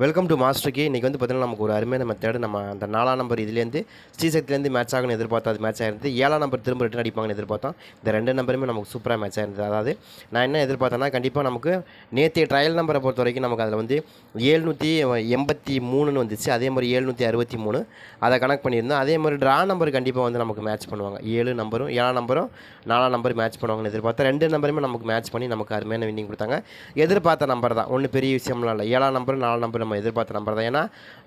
Welcome to மாஸ்டருக்கு இன்றைக்கி வந்து பார்த்தீங்கன்னா நமக்கு ஒரு அருமையான மெத்தேடு நம்ம அந்த நாலாம் நம்பர் இதுலேருந்து ஸ்ரீசக்திலேருந்து மேட்ச் ஆகணும்னு எதிர்பார்த்தா அது மேட்ச் ஆயிருந்தது. ஏழாம் நம்பர் திரும்ப ரிட்டன் அடிப்பாங்கன்னு எதிர்பார்த்தோம். இந்த ரெண்டு நம்பருமே நமக்கு சூப்பராக மேட்ச் ஆயிருந்தது. அதாவது நான் என்ன எதிர்பார்த்தேன்னா கண்டிப்பாக நமக்கு நேற்றைய ட்ரையல் நம்பரை பொறுத்த வரைக்கும் நமக்கு அதில் வந்து ஏழ்நூற்றி எண்பத்தி மூணுன்னு வந்துச்சு. அதே மாதிரி ஏழ்நூற்றி அறுபத்தி மூணு. அதை கனெக்ட் பண்ணியிருந்தோம். அதே மாதிரி ட்ரா நம்பர் கண்டிப்பாக வந்து நமக்கு மேட்ச் பண்ணுவாங்க. ஏழு நம்பரும் ஏழாம் நம்பரும் நாலாம் நம்பர் மேட்ச் பண்ணுவாங்கன்னு எதிர்பார்த்தா ரெண்டு நம்பருமே நமக்கு மேட்ச் பண்ணி நமக்கு அருமையான வின்னிங் கொடுத்தாங்க. எதிர்பார்த்த நம்பர் தான். ஒன்றும் பெரிய விஷயம்லாம் இல்லை. ஏழாம் நம்பர் நாலு நம்பர் நம்ம எதிர்பார்த்த நம்பர் தான். ஏன்னா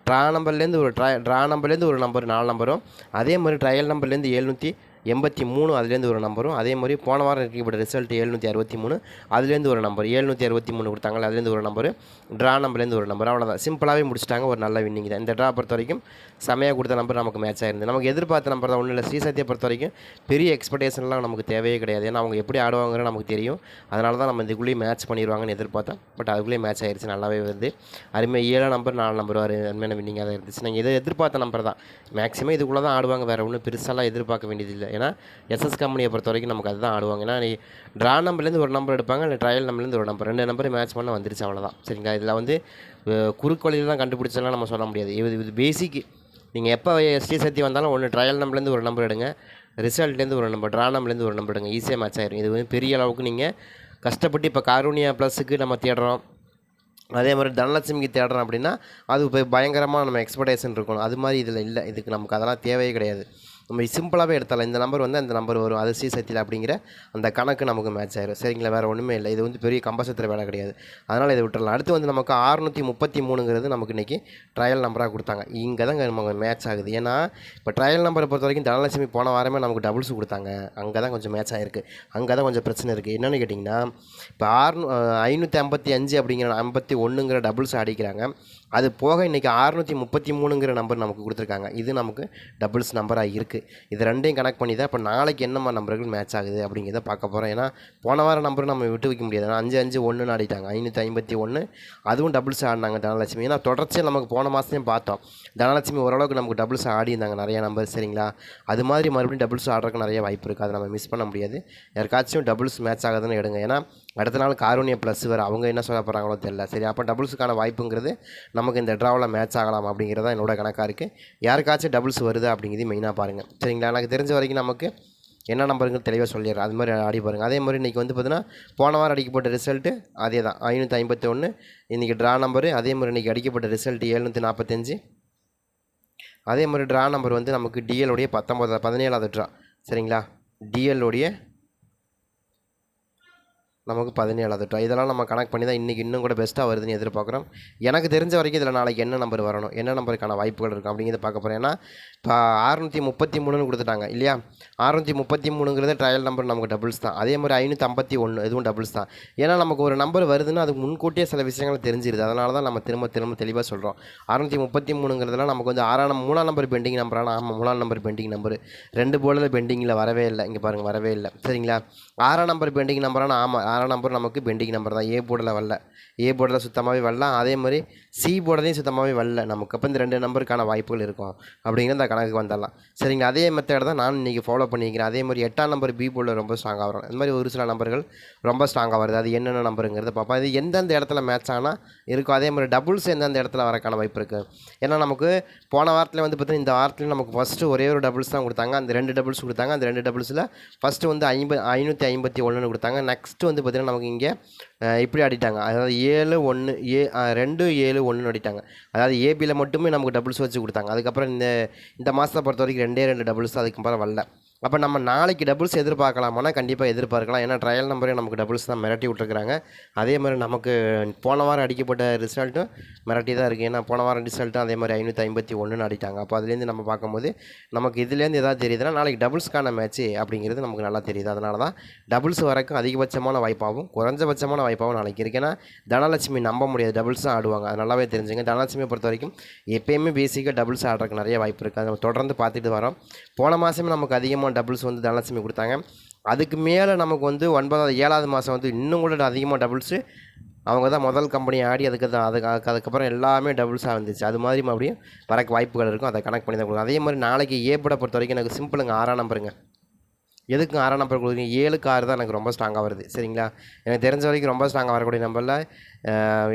ட்ரா நம்பர்லேருந்து ஒரு ட்ரா ட்ரா நம்பர்லேருந்து ஒரு நம்பர் நாலு நம்பரும் அதே மாதிரி ட்ரையல் நம்பர்லேருந்து எழுநூற்றி எண்பத்தி மூணு அதுலேருந்து ஒரு நம்பரும். அதே மாதிரி போன வாரம் இருக்கப்பட்ட ரிசல்ட் எழுநூற்றி அறுபத்தி மூணு அதுலேருந்து ஒரு நம்பர். எழுநூற்றி அறுபத்தி மூணு கொடுத்தாங்களே அதுலேருந்து ஒரு நம்பர். ட்ரா நம்பர்லேருந்து ஒரு நம்பர். அவ்வளோதான் சிம்பிளாகவே முடிச்சிட்டாங்க. ஒரு நல்ல வின்னிங் தான். இந்த ட்ரா பொறுத்த வரைக்கும் செமையாக கொடுத்த நம்பர் நமக்கு மேட்ச் ஆயிருந்து நமக்கு எதிர்பார்த்த நம்பர் தான். ஒன்றும் இல்லை. ஸ்ரீசத்தியை பொறுத்த வரைக்கும் பெரிய எக்ஸ்பெக்டேஷன்லாம் நமக்கு தேவையே கிடையாது. ஏன்னா அவங்க எப்படி ஆடுவாங்கிற நமக்கு தெரியும். அதனால தான் நம்ம இதுக்குள்ளேயே மேட்ச் பண்ணிடுவாங்கன்னு எதிர்பார்த்தோம். பட் அதுக்குள்ளேயே மேட்ச் ஆயிருச்சு. நல்லாவே வருது. அருமையாக ஏழாம் நம்பர் நாலு நம்பர் வரும். அருமையான வின்னிங்காக தான் இருந்துச்சு. நாங்கள் எதை எதிர்பார்த்த நம்பர் தான். மேக்ஸிமம் இதுக்குள்ளே தான் ஆடுவாங்க. வேறு ஒன்றும் பெருசாலாம் எதிர்பார்க்க வேண்டியதில்லை. ஏன்னா எஸ்எஸ் கம்பெனியை பொறுத்த வரைக்கும் நமக்கு அதுதான் ஆடுவாங்க. ஏன்னா நீ ட்ரா நம்பர்லேருந்து ஒரு நம்பர் எடுப்பாங்க இல்லை ட்ரையல் நம்பர்லேருந்து ஒரு நம்பர் ரெண்டு நம்பர் மேட்ச் பண்ண வந்துருச்சு அவ்வளோதான் சரிங்களா? இதில் வந்து குறுக்கொழியில் தான் கண்டுபிடிச்சலாம் நம்ம சொல்ல முடியாது. இது இது பேசிக் நீங்கள் எப்போ எஸ்டி சக்தி வந்தாலும் ஒன்று ட்ரையல் நம்பர்லேருந்து ஒரு நம்பர் எடுங்க. ரிசல்ட்லேருந்து ஒரு நம்பர் ட்ரா நம்பர்லேருந்து ஒரு நம்பர் எடுங்க. ஈஸியாக மேட்ச் ஆயிரும். இது வந்து பெரிய அளவுக்கு நீங்கள் கஷ்டப்பட்டு இப்போ காரூனியா ப்ளஸுக்கு நம்ம தேடுறோம். அதே மாதிரி தனலட்சுமிக்கு தேடுறோம் அப்படின்னா அது இப்போ பயங்கரமாக நம்ம எக்ஸ்பெக்டேஷன் இருக்கணும் அது மாதிரி இதில் இல்லை. இதுக்கு நமக்கு அதெல்லாம் தேவையே கிடையாது. நம்ம சிம்பிளாகவே எடுத்தாலும் இந்த நம்பர் வந்து அந்த நம்பர் வரும். அது ஸ்ரீசக்தியில் அப்படிங்கிற அந்த கணக்கு நமக்கு மேட்ச் ஆயிரும். சரிங்களா? வேறு ஒன்றுமே இல்லை. இது வந்து பெரிய கம்பசத்தில் வேலை கிடையாது. அதனால் இதை விட்டுறலாம் அடுத்து வந்து நமக்கு அறுநூற்றி முப்பத்தி மூணுங்கிறது நமக்கு இன்றைக்கி ட்ரையல் நம்பராக கொடுத்தாங்க. இங்கே தான் நமக்கு மேட்ச் ஆகுது. ஏன்னா இப்போ ட்ரையல் நம்பரை பொறுத்த வரைக்கும் தனலட்சுமி போன வாரமே நமக்கு டபுள்ஸ் கொடுத்தாங்க. அங்கே தான் கொஞ்சம் மேட்ச் ஆகிருக்கு அங்கே தான் கொஞ்சம் பிரச்சனை இருக்குது என்னென்னு கேட்டிங்கன்னா இப்போ ஆறுநூ ஐநூற்றி ஐம்பத்தி அஞ்சு அப்படிங்கிற ஐம்பத்தி ஒன்றுங்கிற டபுள்ஸ் அடிக்கிறாங்க. அது போக இன்றைக்கி அறுநூற்றி முப்பத்தி மூணுங்கிற நம்பர் நமக்கு கொடுத்துருக்காங்க. இது நமக்கு டபுள்ஸ் நம்பராக இருக்குது இது ரெண்டையும் கனெக்ட் பண்ணி தான் இப்போ நாளைக்கு என்னம்மா நம்பர்கள் மேட்ச் ஆகுது அப்படிங்கிறத பார்க்க போகிறோம் ஏன்னா போன வாரம் நம்பர் நம்ம விட்டு வைக்க முடியாது. ஏன்னா அஞ்சு அஞ்சு ஒன்றுன்னு ஆடிட்டாங்க. ஐநூற்றி ஐம்பத்தி ஒன்று அதுவும் டபுள்ஸ் ஆடினாங்க தனலட்சுமி. ஏன்னா தொடர்ச்சியாக நமக்கு போன மாதத்தையும் பார்த்தோம். தனலட்சுமி ஓரளவுக்கு நமக்கு டபுள்ஸ் ஆடி இருந்தாங்க நிறைய நம்பர் சரிங்களா? அது மாதிரி மறுபடியும் டபுள்ஸ் ஆடுறதுக்கு நிறைய வாய்ப்பு இருக்குது அதை நம்ம மிஸ் பண்ண முடியாது. யாருக்காச்சும் டபுள்ஸ் மேட்ச் ஆகுதுன்னு எடுங்க. ஏன்னா அடுத்த நாள் காரூனிய ப்ளஸ் வேறு அவங்க என்ன சொல்ல போகிறாங்களோ தெரியல. சரி அப்போ டபுள்ஸுக்கான வாய்ப்புங்கிறது நமக்கு இந்த ட்ராவில் மேட்ச் ஆகலாம் அப்படிங்கிறதா என்னோட கணக்காக இருக்குது யாருக்காச்சும் டபுள்ஸ் வருது அப்படிங்கிறது மெயினாக பாருங்கள் சரிங்களா? எனக்கு தெரிஞ்ச வரைக்கும் நமக்கு என்ன நம்பருங்க தெளிவாக சொல்லிடுறேன். அது மாதிரி ஆடி பாருங்கள் அதே மாதிரி இன்றைக்கி வந்து பார்த்தீங்கன்னா போன வாரம் அடிக்கப்பட்ட ரிசல்ட்டு அதே தான். ஐநூற்றி ஐம்பத்தி ஒன்று இன்றைக்கி ட்ரா நம்பரு அதே மாதிரி இன்றைக்கி அடிக்கப்பட்ட ரிசல்ட் எழுநூற்றி நாற்பத்தஞ்சு அதே மாதிரி ட்ரா நம்பர் வந்து நமக்கு டிஎல்லுடைய பத்தொம்பது பதினேழாவது ட்ரா சரிங்களா? டிஎல்லுடைய நமக்கு பதினேழாவது ட்ரா இதெல்லாம் நம்ம கனெக்ட் பண்ணி தான் இன்றைக்கி இன்னும் கூட பெஸ்ட்டாக வருதுன்னு எதிர்பார்க்குறோம். எனக்கு தெரிஞ்ச வரைக்கும் இதில் நாளைக்கு என்ன நம்பர் வரணும் என்ன நம்பருக்கான வாய்ப்புகள் இருக்கும் அப்படிங்கிறத பார்க்க போகிறேன் ஏன்னா இப்போ அறுநூற்றி முப்பத்தி மூணுன்னு கொடுத்துட்டாங்க இல்லையா? அறுநூற்றி முப்பத்தி மூணுங்கிறது ட்ரையல் நம்பர் நமக்கு டபுள்ஸ் தான். அதே மாதிரி ஐநூற்றி ஐம்பத்தி ஒன்று இதுவும் டபுள்ஸ் தான். ஏன்னா நமக்கு ஒரு நம்பர் வருதுன்னா அதுக்கு முன்கூட்டியே சில விஷயங்கள் தெரிஞ்சிருது. அதனால தான் நம்ம திரும்ப திரும்ப தெளிவாக சொல்கிறோம் அறுநூற்றி முப்பத்தி மூணுங்கிறதுலாம் நமக்கு வந்து ஆறாம் மூணாம் நம்பர் பெண்டிங் நம்பரான ஆமாம் மூணாம் நம்பர் பெண்டிங் நம்பர் ரெண்டு போர்டில் பெண்டிங்கில் வரவே இல்லை. இங்கே பாருங்கள் வரவே இல்லை. சரிங்களா? ஆறாம் நம்பர் பெண்டிங் நம்பரான ஆமாம் ஆறாம் நம்பர் நமக்கு பெண்டிங் நம்பர் தான். ஏ போர்டில் வரல. ஏ போர்டில் சுத்தமாகவே வரல. அதே மாதிரி சி போடுறதையும் சுத்தமாகவே வரல. நமக்கு அப்போ இந்த ரெண்டு நம்பருக்கான வாய்ப்புகள் இருக்கும். அப்படிங்கிற அந்த கணக்கு வந்துடலாம். சரிங்க அதே மெத்தட் தான் நான் இன்றைக்கி ஃபாலோ பண்ணிக்கிறேன் அதே மாதிரி எட்டாம் நம்பர் பி போர்டில் ரொம்ப ஸ்ட்ராங்காக வரும். இந்த மாதிரி ஒரு சில நம்பர்கள் ரொம்ப ஸ்ட்ராங்காக வருது. அது என்னென்ன நம்பருங்கிறத பார்ப்போம். அது எந்தெந்த இடத்துல மேட்ச் ஆனால் இருக்கும் அதே மாதிரி டபுள்ஸ் எந்தெந்த இடத்துல வரக்கான வாய்ப்பு இருக்குது ஏன்னா நமக்கு போன வாரத்தில் வந்து பார்த்தீங்கன்னா இந்த வாரத்தில் நமக்கு ஃபஸ்ட்டு ஒரே ஒரு டபுள்ஸ் தான் கொடுத்தாங்க. அந்த ரெண்டு டபுள்ஸ் கொடுத்தாங்க. அந்த ரெண்டு டபுள்ஸில் ஃபஸ்ட்டு வந்து ஐம்பது ஐநூற்றி ஐம்பத்தி ஒன்றுன்னு கொடுத்தாங்க. நெக்ஸ்ட்டு வந்து பார்த்திங்கன்னா நமக்கு இங்கே இப்படி ஆடிட்டாங்க. அதாவது ஏழு ஒன்று ஏ ரெண்டு ஏழு ஒன்றுன்னு ஆடிட்டாங்க. அதாவது ஏபியில் மட்டுமே நமக்கு டபுள்ஸ் வச்சு கொடுத்தாங்க. அதுக்கப்புறம் இந்த இந்த மாதத்தை பொறுத்த வரைக்கும் ரெண்டே ரெண்டு டபுள்ஸ் அதுக்கு அப்புறம் வரல. அப்போ நம்ம நாளைக்கு டபுள்ஸ் எதிர்பார்க்கலாமானா கண்டிப்பாக எதிர்பார்க்கலாம். ஏன்னா ட்ரையல் நம்பரே நமக்கு டபுள்ஸ் தான் மிரட்டி விட்ருக்குறாங்க அதே மாதிரி நமக்கு போன வாரம் அடிக்கப்பட்ட ரிசல்ட்டும் மிரட்டி தான் இருக்குது ஏன்னா போன வாரம் ரிசல்ட்டும் அதே மாதிரி ஐநூற்றி ஐம்பத்தி ஒன்றுன்னு அடிட்டாங்க அப்போ அதுலேருந்து நம்ம பார்க்கும்போது நமக்கு இதுலேருந்து எதாவது தெரியுதுன்னா நாளைக்கு டபுள்ஸ்க்கான மேட்ச்சு அப்படிங்கிறது நமக்கு நல்லா தெரியுது. அதனால தான் டபுள்ஸ் வரைக்கும் அதிகபட்சமான வாய்ப்பாகவும் குறைஞ்சபட்சமான வாய்ப்பாகவும் நாளைக்கு இருக்குது ஏன்னா தனலட்சுமி நம்ப முடியாது. டபுள்ஸ் தான் ஆடுவாங்க. அது நல்லாவே தெரிஞ்சுங்க. தனலட்சுமியை பொறுத்த வரைக்கும் எப்பயுமே பேசிக்காக டபுள்ஸ் ஆடுறதுக்கு நிறைய வாய்ப்பு இருக்குது அதை தொடர்ந்து பார்த்துட்டு வரோம். போன மாதமே நமக்கு அதிகமாக டபுள்ஸ் வந்து தனலட்சுமி கொடுத்தாங்க. அதுக்கு மேலே நமக்கு வந்து ஒன்பதாவது ஏழாவது மாதம் வந்து இன்னும் கூட அதிகமாக டபுள்ஸு அவங்க தான் முதல் கம்பெனி ஆடி அதுக்கு தான் அதுக்கு அதுக்கு- அதுக்கப்புறம் எல்லாமே டபுள்ஸாக வந்துச்சு. அது மாதிரி மறுபடியும் வரக்கு வாய்ப்புகள் இருக்கும். அதை கனெக்ட் பண்ணி தான் கொடுக்கும் அதே மாதிரி நாளைக்கு ஏ பட பொறுத்த வரைக்கும் எனக்கு சிம்பிளுங்க ஆறாம் நம்பருங்க எதுக்கு ஆறாம் நம்பர் கொடுக்குறீங்க? ஏழுக்கு ஆறு தான் எனக்கு ரொம்ப ஸ்ட்ராங்காக வருது. சரிங்களா? எனக்கு தெரிஞ்ச வரைக்கும் ரொம்ப ஸ்ட்ராங்காக வரக்கூடிய நம்பரில்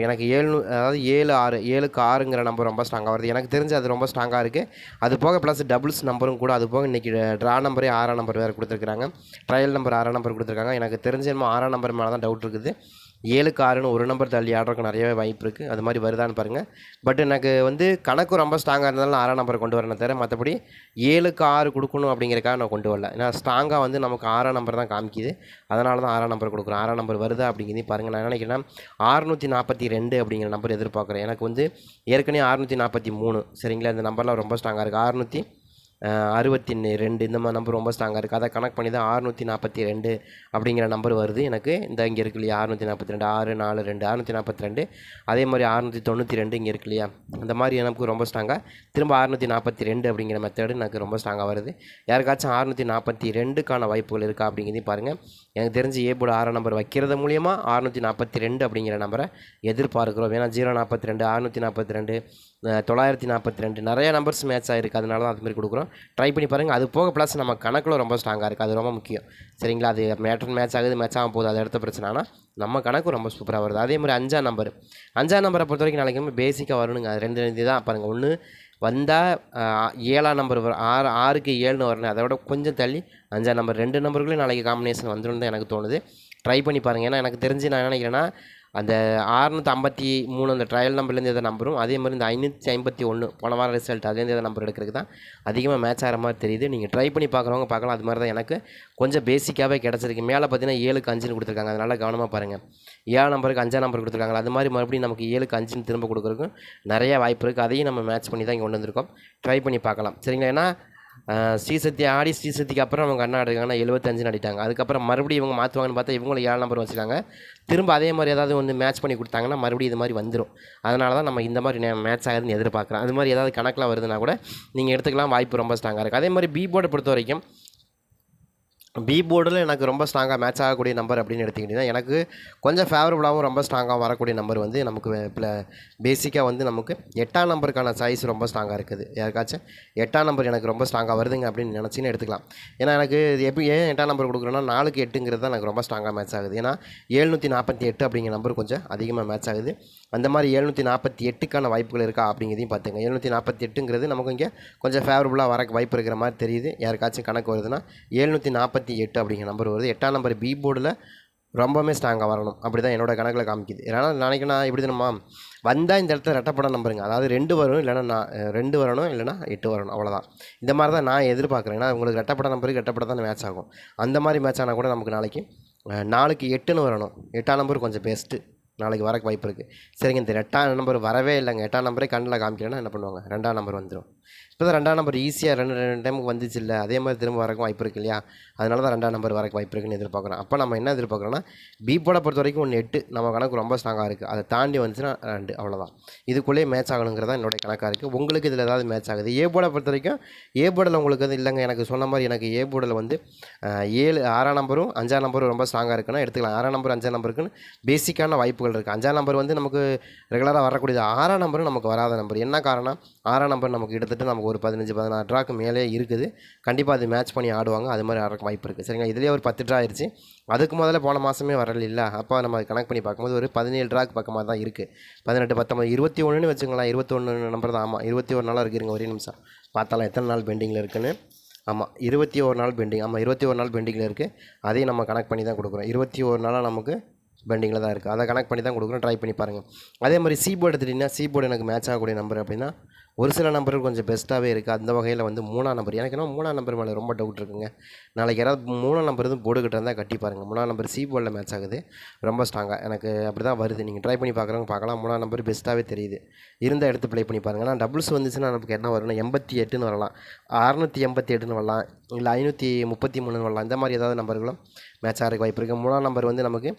எனக்கு ஏழு அதாவது ஏழு ஆறு ஏழுக்கு ஆறுங்கிற நம்பர் ரொம்ப ஸ்ட்ராங்காக வருது. எனக்கு தெரிஞ்சு அது ரொம்ப ஸ்ட்ராங்காக இருக்குது அது போக ப்ளஸ் டபுள்ஸ் நம்பரும் கூட அது போக இன்றைக்கி ட்ரா நம்பரே ஆறாம் நம்பர் வேறு கொடுத்துருக்காங்க ட்ரையல் நம்பர் ஆறாம் நம்பர் கொடுத்துருக்காங்க. எனக்கு தெரிஞ்ச என்னமோ ஆறாம் நம்பர் மேலே தான் டவுட் இருக்குது. ஏழுக்கு ஆறுன்னு ஒரு நம்பர் தள்ளி ஆடுறதுக்கு நிறையவே வாய்ப்பு இருக்குது அது மாதிரி வருதான்னு பாருங்கள் பட் எனக்கு வந்து கணக்கு ரொம்ப ஸ்ட்ராங்காக இருந்தாலும் ஆறாம் நம்பர் கொண்டு வரணும் தவிர மற்றபடி ஏழுக்கு ஆறு கொடுக்கணும் அப்படிங்கிறக்காக நான் கொண்டு வரல. ஏன்னா ஸ்ட்ராங்காக வந்து நமக்கு ஆறாம் நம்பர் தான் காமிக்குது. அதனால தான் ஆறாம் நம்பர் கொடுக்குறோம். ஆறாம் நம்பர் வருதா அப்படிங்கிறது பாருங்கள் நான் நினைக்கிறேன்னா ஆறுநூற்றி நாற்பத்தி ரெண்டு அப்படிங்கிற நம்பர் எதிர்பார்க்குறேன். எனக்கு வந்து ஏற்கனவே ஆறுநூற்றி நாற்பத்தி மூணு. சரிங்களா? இந்த நம்பர்லாம் ரொம்ப ஸ்ட்ராங்காக இருக்குது ஆறுநூற்றி அறுபத்தி ரெண்டு இந்த மாதிரி நம்பர் ரொம்ப ஸ்ட்ராங்காக இருக்குது அதை கனெக்ட் பண்ணி தான் அறுநூற்றி நாற்பத்தி ரெண்டு அப்படிங்கிற நம்பர் வருது. எனக்கு இந்த இங்கே இருக்கு இல்லையா? அறுநூற்றி நாற்பத்தி ரெண்டு ஆறு நாலு ரெண்டு அறுநூற்றி நாற்பத்தி ரெண்டு அதே மாதிரி அறுநூற்றி தொண்ணூற்றி ரெண்டு இங்கே இருக்கு இல்லையா? இந்த மாதிரி எனக்கு ரொம்ப ஸ்ட்ராங்காக திரும்ப அறுநூற்றி நாற்பத்தி ரெண்டு அப்படிங்கிற மெத்தடு எனக்கு ரொம்ப ஸ்ட்ராங்காக வருது. யாருக்காச்சும் அறுநூற்றி நாற்பத்தி ரெண்டுக்கான வாய்ப்புகள் இருக்கா அப்படிங்கிறதையும் பாருங்கள் எனக்கு தெரிஞ்சு ஏ போர்டு ஆறாம் நம்பர் வைக்கிறது மூலியமாக அறுநூற்றி நாற்பத்தி ரெண்டு அப்படிங்கிற நம்பரை எதிர்பார்க்குறோம். ஏன்னா ஜீரோ நாற்பத்தி ரெண்டு அறுநூற்றி நாற்பத்தி ரெண்டு தொள்ளாயிரத்தி நாற்பத்தி ரெண்டு நிறைய நம்பர்ஸ் மேட்ச் ஆகிருக்கு அதனால தான் அதுமாரி கொடுக்குறோம். ட்ரை பண்ணி பாருங்கள் அது போக ப்ளஸ் நம்ம கணக்கில் ரொம்ப ஸ்ட்ராங்காக இருக்குது அது ரொம்ப முக்கியம். சரிங்களா? அது மேட்டன் மேட்ச் ஆகுது மேட்ச் ஆகும் போது அது எடுத்த பிரச்சனை. ஆனால் நம்ம கணக்கு ரொம்ப சூப்பராக வருது. அதே மாதிரி அஞ்சாம் நம்பர் அஞ்சாம் நம்பரை பொறுத்த வரைக்கும் நாளைக்கு பேசிக்காக வரணுங்க. அது ரெண்டு தான். பாருங்கள் ஒன்று வந்தால் ஏழாம் நம்பர் வரும். ஆறு ஆறுக்கு ஏழுன்னு வரணும். அதை விட கொஞ்சம் தள்ளி அஞ்சாம் நம்பர் ரெண்டு நம்பர்களும் நாளைக்கு காம்பினேஷன் வந்துடும் தான் எனக்கு தோணுது. ட்ரை பண்ணி பாருங்கள் ஏன்னா எனக்கு தெரிஞ்சு நான் என்ன நினைக்கிறேன்னா அந்த ஆறுநூற்றி ஐம்பத்தி மூணு அந்த ட்ரையல் நம்பர்லேருந்து எதாவது நம்பரும் அதே மாதிரி இந்த ஐநூற்றி ஐம்பத்தி ஒன்று போன வாரம் ரிசல்ட் அதுலேருந்து எதை நம்பர் எடுக்கிறதுக்கு தான் அதிகமாக மேட்ச் ஆகிற மாதிரி தெரியுது. நீங்கள் ட்ரை பண்ணி பார்க்குறவங்க பார்க்கலாம். அது மாதிரி தான் எனக்கு கொஞ்சம் பேசிக்காகவே கிடச்சிருக்கு. மேலே பார்த்தீங்கன்னா ஏழுக்கு அஞ்சுன்னு கொடுத்துருக்காங்க. அதனால் கவனமாக பாருங்கள் ஏழு நம்பருக்கு அஞ்சாம் நம்பர் கொடுத்துருக்காங்க அது மாதிரி மறுபடியும் நமக்கு ஏழுக்கு அஞ்சுன்னு திரும்ப கொடுக்குறதுக்கும் நிறைய வாய்ப்பு இருக்குது அதையும் நம்ம மேட்ச் பண்ணி தான் இங்கே கொண்டு வந்திருக்கோம். ட்ரை பண்ணி பார்க்கலாம். சரிங்களா? ஏன்னா ஸ்ரீசக்தி ஆடி ஸ்ரீசக்திக்கு அப்புறம் அவங்க அண்ணா எடுக்காங்கன்னா எழுபத்தஞ்சுன்னு அடிட்டாங்க அதுக்கப்புறம் மறுபடியும் இவங்க மாற்றுவாங்கன்னு பார்த்தா இவங்களும் ஏழு நம்பர் வச்சுட்டாங்க திரும்ப அதே மாதிரி ஏதாவது வந்து மேட்ச் பண்ணி கொடுத்தாங்கன்னா மறுபடியும் இது மாதிரி வந்துடும் அதனால தான் நம்ம இந்த மாதிரி மேட்ச் ஆகுதுன்னு எதிர்பார்க்குறோம். அது மாதிரி ஏதாவது கணக்கில் வருதுன்னா கூட நீங்கள் எடுத்துக்கலாம். வாய்ப்பு ரொம்ப ஸ்ட்ராங்காக இருக்குது அதே மாதிரி பி போர்டை பொறுத்த வரைக்கும் பி போர்டில் எனக்கு ரொம்ப ஸ்ட்ராங்காக மேட்ச் ஆகக்கூடிய நம்பர் அப்படின்னு எடுத்துக்கிட்டிங்கன்னா எனக்கு கொஞ்சம் ஃபேவரபுளாகவும் ரொம்ப ஸ்ட்ராங்காக வரக்கூடிய நம்பர் வந்து நமக்கு இப்போ பேசிக்காக வந்து நமக்கு எட்டாம் நம்பருக்கான சாய்ஸ் ரொம்ப ஸ்ட்ராங்காக இருக்குது. யாருக்காச்சும் எட்டாம் நம்பர் எனக்கு ரொம்ப ஸ்ட்ராங்காக வருதுங்க அப்படின்னு நினச்சின்னு எடுத்துக்கலாம். ஏன்னா எனக்கு இது எப்படி ஏன் எட்டாம் நம்பர் கொடுக்குறேன்னா நாலுக்கு எட்டுங்கிறது தான் எனக்கு ரொம்ப ஸ்ட்ராங்காக மேட்ச் ஆகுது. ஏன்னா ஏழ்நூற்றி நாற்பத்தி எட்டு அப்படிங்கிற நம்பர் கொஞ்சம் அதிகமாக மேட்ச் ஆகுது. அந்த மாதிரி எழுநூற்றி நாற்பத்தி எட்டுக்கான வாய்ப்புகள் இருக்கா அப்படிங்கிறதையும் பார்த்துங்க எழுநூற்றி நாற்பத்தி எட்டுங்கிறது நமக்கு இங்கே கொஞ்சம் ஃபேவரபுளாக வர வாய்ப்பு இருக்கிற மாதிரி தெரியுது. யாருக்காச்சும் கணக்கு வருதுன்னா எழுநூற்றி நாற்பத்தி எட்டு அப்படிங்கிற நம்பர் வருது. எட்டாம் நம்பர் பி போர்டில் ரொம்பவுமே ஸ்ட்ராங்காக வரணும். அப்படி தான் என்னோட கணக்கில் காமிக்குது. ஏன்னா நாளைக்கு நான் எப்படி நம்ம வந்தால் இந்த இடத்துல ரெட்டப்படம் நம்பருங்க. அதாவது ரெண்டு வரும் இல்லைனா நான் ரெண்டு வரணும் இல்லைனா எட்டு வரணும். அவ்வளோதான் இந்த மாதிரி தான் நான் எதிர்பார்க்குறேன். ஏன்னா உங்களுக்கு ரெட்டப்பட நம்பருக்கு ரெட்டப்பட தான் மேட்ச் ஆகும். அந்த மாதிரி மேட்ச் ஆனால் கூட நமக்கு நாளைக்கு நாளைக்கு எட்டுன்னு வரணும். எட்டாம் நம்பர் கொஞ்சம் பெஸ்ட்டு நாளைக்கு வரக்கு வாய்ப்பு இருக்குது சரிங்க இந்த எட்டாம் நம்பர் வரவே இல்லைங்க. எட்டாம் நம்பரே கண்ணில் காமிக்கலன்னா என்ன பண்ணுவாங்க? ரெண்டாம் நம்பர் வந்துடும் இப்போ தான் ரெண்டாம் நம்பர் ஈஸியாக ரெண்டு ரெண்டு டைமுக்கு வந்துச்சு இல்லை அதே மாதிரி திரும்ப வரக்கும் வாய்ப்பு இருக்கு இல்லையா? அதனால தான் ரெண்டாம் நம்பர் வரக்கு வாய்ப்பு இருக்குன்னு எதிர்பார்க்குறோம். அப்போ நம்ம என்ன எதிர்பார்க்குறோன்னா பீப்போட பொறுத்த வரைக்கும் ஒன்று எட்டு நம்ம கணக்கு ரொம்ப ஸ்ட்ராங்காக இருக்குது அதை தாண்டி வந்துச்சுன்னா ரெண்டு அவ்வளோதான் இதுக்குள்ளேயே மேட்ச் ஆகணுங்கிறதா என்னுடைய கணக்காக இருக்குது உங்களுக்கு இதில் ஏதாவது மேட்ச் ஆகுது? ஏ போர்டை பொறுத்த வரைக்கும் ஏ போர்டில் உங்களுக்கு வந்து இல்லைங்க. எனக்கு சொன்ன மாதிரி எனக்கு ஏ போர்டில் வந்து ஏழு ஆறாம் நம்பரும் அஞ்சாம் நம்பரும் ரொம்ப ஸ்ட்ராங்காக இருக்குன்னா எடுத்துக்கலாம். ஆறாம் நம்பர் அஞ்சாம் நம்பருக்குன்னு பேசிக்கான வாய்ப்புகள் இருக்குது அஞ்சாம் நம்பர் வந்து நமக்கு ரெகுலராக வரக்கூடியது ஆறாம் நம்பரும் நமக்கு வராத நம்பர் என்ன காரணம்? ஆறாம் நம்பர் நமக்கு கிட்டத்தட்ட நமக்கு ஒரு பதினஞ்சு பதினாறு ட்ராக்கு மேலே இருக்குது. கண்டிப்பாக அது மேட்ச் பண்ணி ஆடுவாங்க. அது மாதிரி ஆடுறக்கு வாய்ப்பு இருக்குது சரிங்களா? இதுலேயே ஒரு பத்து ட்ரா ஆயிடுச்சு அதுக்கு முதல்ல போன மாதமே வரல இல்லை. அப்போ நம்ம கனெக்ட் பண்ணி பார்க்கும்போது ஒரு பதினேழு ட்ராக் பக்கமாக தான் இருக்குது பதினெட்டு பத்தொம்பது இருபத்தி ஒன்றுன்னு வச்சுங்களேன் இருபத்தொன்று நம்பர் தான். ஆமாம் இருபத்தி ஒரு நாளாக இருக்குங்க ஒரே நிமிஷம். பார்த்தாலாம் எத்தனை நாள் பெண்டிங்கில் இருக்குன்னு. ஆமாம் இருபத்தி ஒரு நாள் பெண்டிங் ஆமாம் இருபத்தி ஒரு நாள் பெண்டிங்கில் இருக்குது அதையும் நம்ம கனெக்ட் பண்ணி தான் கொடுக்குறோம். இருபத்தி ஒரு நாளாக நமக்கு பெண்டிங்கில் தான் இருக்குது அதை கனெக்ட் பண்ணி தான் கொடுக்குறோம். ட்ரை பண்ணி பாருங்கள் அதே மாதிரி சீபோர்டு எடுத்துட்டிங்கன்னா சி எனக்கு மேட்ச் ஆகக்கூடிய நம்பர் அப்படின்னா ஒரு சில நம்பர்கள் கொஞ்சம் பெஸ்ட்டாகவே இருக்குது அந்த வகையில் வந்து மூணாம் நம்பர். எனக்கு என்ன மூணாம் நம்பர் மேலே ரொம்ப டவுட் இருக்குங்க. நாளைக்கு யாராவது மூணாம் நம்பர் எதுவும் போட்டுக்கிட்டு இருந்தால் கட்டி பாருங்கள் மூணாம் நம்பர் சி போர்டில் மேட்ச் ஆகுது. ரொம்ப ஸ்ட்ராங்காக எனக்கு அப்படி தான் வருது. நீங்கள் ட்ரை பண்ணி பார்க்குறவங்க பார்க்கலாம் மூணாம் நம்பர் பெஸ்ட்டாகவே தெரியுது. இருந்தால் எடுத்து ப்ளே பண்ணி பாருங்கள் ஆனால் டபுள்ஸ் வந்துச்சுன்னா நமக்கு என்ன வரும்னா எண்பத்தி எட்டுன்னு வரலாம். அறநூற்றி எண்பத்தி எட்டுன்னு வரலாம். இல்லை ஐநூற்றி முப்பத்தி மூணுன்னு வரலாம். இந்த மாதிரி ஏதாவது நம்பர்களும் மேட்ச் ஆகிறதுக்கு வாய்ப்பு இருக்குது மூணாம் நம்பர் வந்து நமக்கு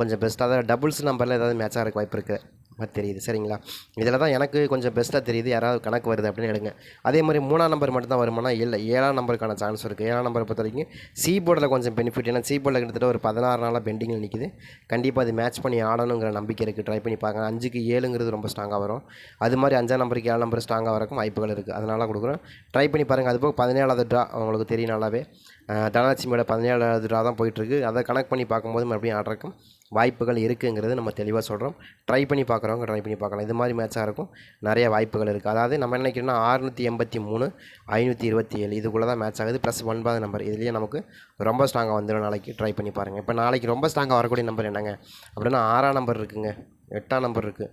கொஞ்சம் பெஸ்ட்டாக தான் டபுள்ஸ் நம்பரில் ஏதாவது மேட்ச் ஆகிறதுக்கு வாய்ப்பு இருக்குது மாதிரி தெரியுது. சரிங்களா? இதில் தான் எனக்கு கொஞ்சம் பெஸ்ட்டாக தெரியுது. யாராவது கணக்கு வருது அப்படின்னு எடுங்க. அதே மாதிரி மூணாம் நம்பர் மட்டும் தான் வருமானா? இல்லை. ஏழாம் நம்பருக்கான சான்ஸ் இருக்குது ஏழாம் நம்பரை பொறுத்த வரைக்கும் சி போர்டில் கொஞ்சம் பெனிஃபிட் ஏன்னா சி போர்டில் கிட்டத்தட்ட ஒரு பதினாறு நாளாக பெண்டிங்கில் நிற்கிது கண்டிப்பாக அது மேட்ச் பண்ணி ஆடணுங்கிற நம்பிக்கை இருக்குது ட்ரை பண்ணி பார்க்க அஞ்சுக்கு ஏழுங்கிறது ரொம்ப ஸ்ட்ராங்காக வரும். அது மாதிரி அஞ்சாம் நம்பருக்கு ஏழு நம்பர் ஸ்ட்ராங்காக வரக்கும் வாய்ப்புகள் இருக்குது அதனால் கொடுக்குறோம். ட்ரை பண்ணி பாருங்கள் அது போக பதினேழாவது ட்ரா உங்களுக்கு தெரியும் நல்லாவே. தனலட்சுமியோட பதினேழாவது ட்ரா தான் போயிட்டுருக்கு அதை கனெக்ட் பண்ணி பார்க்கும்போது மறுபடியும் ஆடுறக்கும் வாய்ப்புகள் இருக்குங்கிறது நம்ம தெளிவாக சொல்கிறோம் ட்ரை பண்ணி பார்க்குறவங்க ட்ரை பண்ணி பார்க்கலாம் இது மாதிரி மேட்சாக இருக்கும். நிறைய வாய்ப்புகள் இருக்குது அதாவது நம்ம நினைக்கிறோம்னா அறுநூற்றி எண்பத்தி மூணு ஐநூற்றி இருபத்தி ஏழு இதுக்குள்ளே தான் மேட்ச் ஆகுது. ப்ளஸ் ஒன்பது நம்பர் இதுலேயே நமக்கு ரொம்ப ஸ்ட்ராங்காக வந்துடும் நாளைக்கு. ட்ரை பண்ணி பாருங்கள் இப்போ நாளைக்கு ரொம்ப ஸ்ட்ராங்காக வரக்கூடிய நம்பர் என்னங்க? அப்படின்னா ஆறாம் நம்பர் இருக்குங்க. எட்டாம் நம்பர் இருக்குது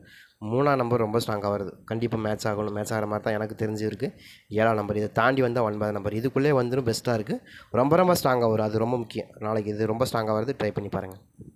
மூணாம் நம்பர் ரொம்ப ஸ்ட்ராங்காக வருது. கண்டிப்பாக மேட்ச் ஆகணும். மேட்ச் ஆகிற மாதிரி தான் எனக்கு தெரிஞ்சு இருக்குது ஏழாம் நம்பர் இதை தாண்டி வந்தால் ஒன்பது நம்பர் இதுக்குள்ளே வந்துடும் பெஸ்ட்டாக இருக்குது ரொம்ப ரொம்ப ஸ்ட்ராங்காக வரும். அது ரொம்ப முக்கியம். நாளைக்கு இது ரொம்ப ஸ்ட்ராங்காக வருது. ட்ரை பண்ணி பாருங்கள்